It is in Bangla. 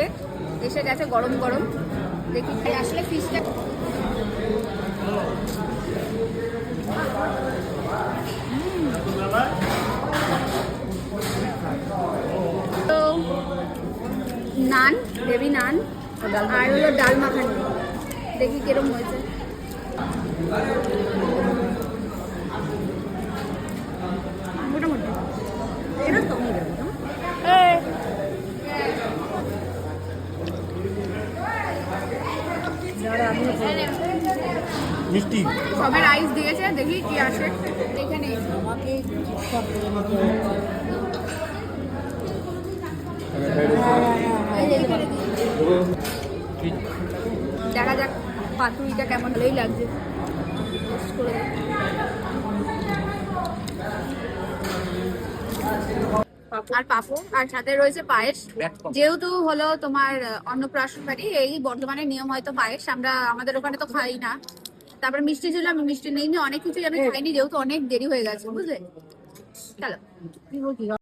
প্লেট এসে গেছে গরম গরম। দেখি আসলে ফিশটা তো, নান বেবি নান, আর হলো ডাল মাখানি। দেখি কিরম হয়েছে। মিষ্টি। সবে রাইস দিয়েছে, দেখি কি আসে। এখানে। দেখা যাক পাতুরিটা কেমন ভালোই লাগছে। করে আর পাপড় আর সাথে রয়েছে পায়েস। যেহেতু হলো তোমার অন্নপ্রাশন বাড়ি এই বর্ধমানের নিয়ম হয়তো পায়েস আমরা আমাদের ওখানে তো খাই না। তারপরে মিষ্টি ছিল আমি মিষ্টি নেইনি অনেক কিছুই আমি খাইনি যেহেতু অনেক দেরি হয়ে গেছে বুঝলে? চলো।